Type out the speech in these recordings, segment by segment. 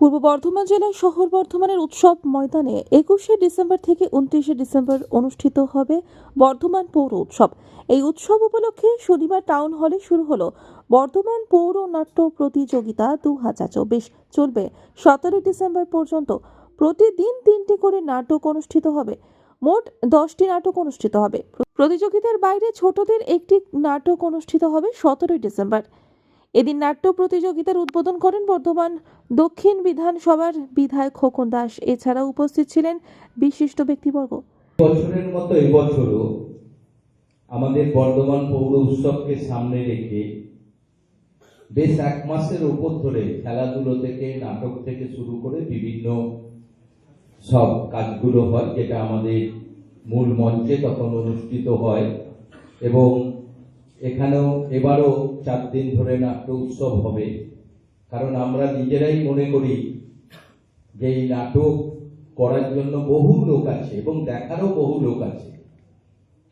পূর্ব বর্ধমান জেলার শহর বর্ধমানের উৎসব ময়দানে একুশে ডিসেম্বর থেকে উনত্রিশে ডিসেম্বর অনুষ্ঠিত হবে বর্ধমান পৌর উৎসব। এই উৎসব উপলক্ষে শনিবার টাউন হলে শুরু হলো বর্ধমান পৌর নাট্য প্রতিযোগিতা দু হাজার চব্বিশ। চলবে সতেরোই ডিসেম্বর পর্যন্ত। প্রতিদিন তিনটি করে নাটক অনুষ্ঠিত হবে। মোট দশটি নাটক অনুষ্ঠিত হবে। প্রতিযোগিতার বাইরে ছোটদের একটি নাটক অনুষ্ঠিত হবে সতেরোই ডিসেম্বর। এদিন নাট্য প্রতিযোগিতার উদ্বোধন করেন বর্ধমান দক্ষিণ বিধানসভার বিধায়ক খোকন দাস। এছাড়া উপস্থিত ছিলেন বিশিষ্ট ব্যক্তিবর্গ। বছরের মতো এবছরও আমাদের বর্ধমান পৌর উৎসবকে সামনে রেখে বেশ এক মাসের উপর ধরে খেলাধুলো থেকে, নাটক থেকে শুরু করে বিভিন্ন সব কাজগুলো হয়, যেটা আমাদের মূল মঞ্চে তখন অনুষ্ঠিত হয় এবং এখানেও এবারও চার দিন ধরে নাট্য উৎসব হবে। কারণ আমরা নিজেরাই মনে করি যে এই নাটক করার জন্য বহু লোক আছে এবং দেখারও বহু লোক আছে।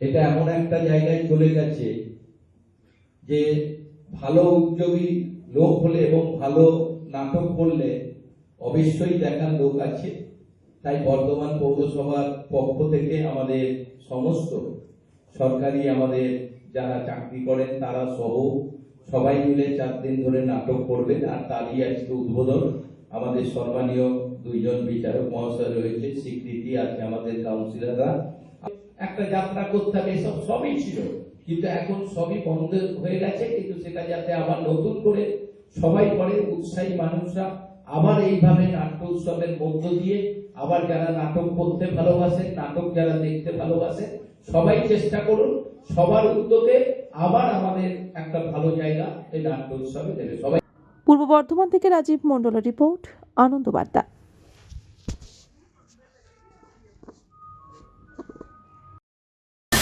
এটা এমন একটা জায়গায় চলে গেছে যে ভালো উদ্যোগী লোক হলে এবং ভালো নাটক করলে অবশ্যই দেখার লোক আছে। তাই বর্ধমান পৌরসভার পক্ষ থেকে আমাদের সমস্ত সরকারি আমাদের যারা চাকরি করেন, তারা সহ সবাই মিলে চার দিন ধরে নাটক করবেন আর তারই আজকে উদ্বোধন আমাদের সম্মানীয় দুইজন বিচারক মহাশয় রয়েছে, স্বীকৃতি আছে আমাদের কাউন্সিলররা। একটা যাত্রা করতে হবে, এসব সবই ছিল, কিন্তু এখন সবই বন্ধ হয়ে গেছে, কিন্তু সেটা যাতে আবার নতুন করে সবাই করে, উৎসাহী মানুষরা আবার এইভাবে নাট্য উৎসবের মধ্য দিয়ে আবার যারা নাটক করতে ভালোবাসে, নাটক যারা দেখতে ভালোবাসে, সবাই চেষ্টা করুন, সবার উদ্যোগে আবার আমাদের একটা ভালো জায়গা এই নাট্য উৎসবে দেবে। সবাই পূর্ব বর্ধমান থেকে রাজীব মন্ডলের রিপোর্ট আনন্দ বার্তা